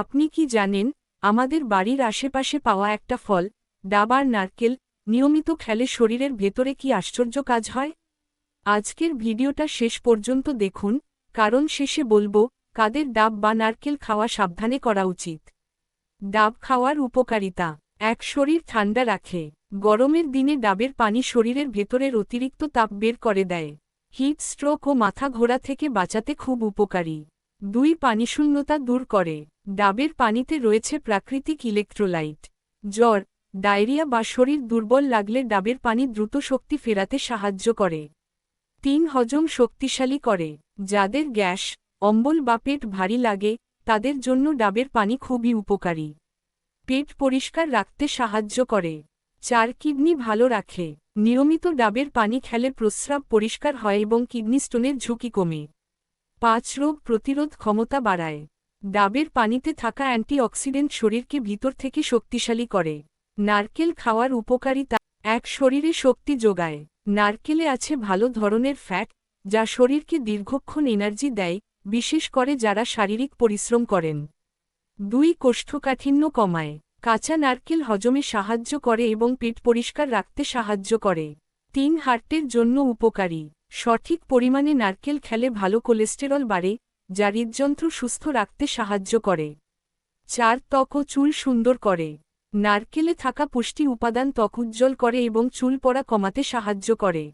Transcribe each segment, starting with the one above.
আপনি কি জানেন, আমাদের বাড়ির আশেপাশে পাওয়া একটা ফল, ডাব আর নারকেল, নিয়মিত খেলে শরীরের ভেতরে কি আশ্চর্য কাজ হয়? আজকের ভিডিওটা শেষ পর্যন্ত দেখুন, কারণ শেষে বলব, কাদের ডাব বা নারকেল খাওয়া সাবধানে করা উচিত। ডাব খাওয়ার উপকারিতা, এক শরীর ঠান্ডা রাখে, গরমের দিনে ডাবের পানি শরীরের ভেতরের অতিরিক্ত তাপ বের করে দেয়, হিট স্ট্রোক ও মাথা ঘোরা থেকে বাঁচাতে খুব উপকারী। দুই পানিশূন্যতা দূর করে। ডাবের পানিতে রয়েছে প্রাকৃতিক ইলেকট্রোলাইট, জ্বর, ডায়রিয়া বা শরীর দুর্বল লাগলে ডাবের পানি দ্রুত শক্তি ফেরাতে সাহায্য করে। তিন, হজম শক্তিশালী করে। যাদের গ্যাস, অম্বল বা পেট ভারী লাগে, তাদের জন্য ডাবের পানি খুবই উপকারী। পেট পরিষ্কার রাখতে সাহায্য করে। চার, কিডনি ভালো রাখে। নিয়মিত ডাবের পানি খেলে প্রস্রাব পরিষ্কার হয় এবং কিডনি স্টোনের ঝুঁকি কমে। পাঁচ, রোগ প্রতিরোধ ক্ষমতা বাড়ায়। ডাবের পানিতে থাকা অ্যান্টিঅক্সিডেন্ট শরীরকে ভিতর থেকে শক্তিশালী করে। নারকেল খাওয়ার উপকারিতা, এক, শরীরে শক্তি যোগায়। নারকেলে আছে ভালো ধরনের ফ্যাট, যা শরীরকে দীর্ঘক্ষণ এনার্জি দেয়, বিশেষ করে যারা শারীরিক পরিশ্রম করেন। দুই, কোষ্ঠকাঠিন্য কমায়। কাঁচা নারকেল হজমে সাহায্য করে এবং পেট পরিষ্কার রাখতে সাহায্য করে। তিন, হার্টের জন্য উপকারী। সঠিক পরিমাণে নারকেল খেলে ভালো কোলেস্টেরল বাড়ে যা হৃদযন্ত্র সুস্থ রাখতে সাহায্য করে। চার, ত্বক ও চুল সুন্দর করে। নারকেলে থাকা পুষ্টি উপাদান ত্বক উজ্জ্বল করে এবং চুল পড়া কমাতে সাহায্য করে।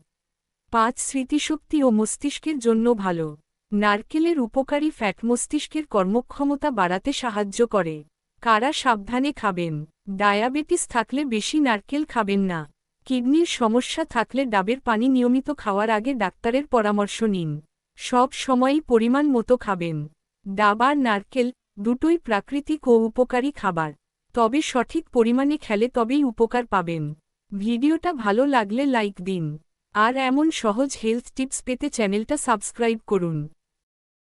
পাঁচ, স্মৃতিশক্তি ও মস্তিষ্কের জন্য ভালো। নারকেলের উপকারী ফ্যাট মস্তিষ্কের কর্মক্ষমতা বাড়াতে সাহায্য করে। কারা সাবধানে খাবেন? ডায়াবেটিস থাকলে বেশি নারকেল খাবেন না। কিডনির সমস্যা থাকলে ডাবের পানি নিয়মিত খাওয়ার আগে ডাক্তারের পরামর্শ নিন। সব সময়ই পরিমাণ মতো খাবেন। ডাবার নারকেল দুটোই প্রাকৃতিক ও উপকারী খাবার। তবে সঠিক পরিমাণে খেলে তবেই উপকার পাবেন। ভিডিওটা ভালো লাগলে লাইক দিন। আর এমন সহজ হেলথ টিপস পেতে চ্যানেলটা সাবস্ক্রাইব করুন।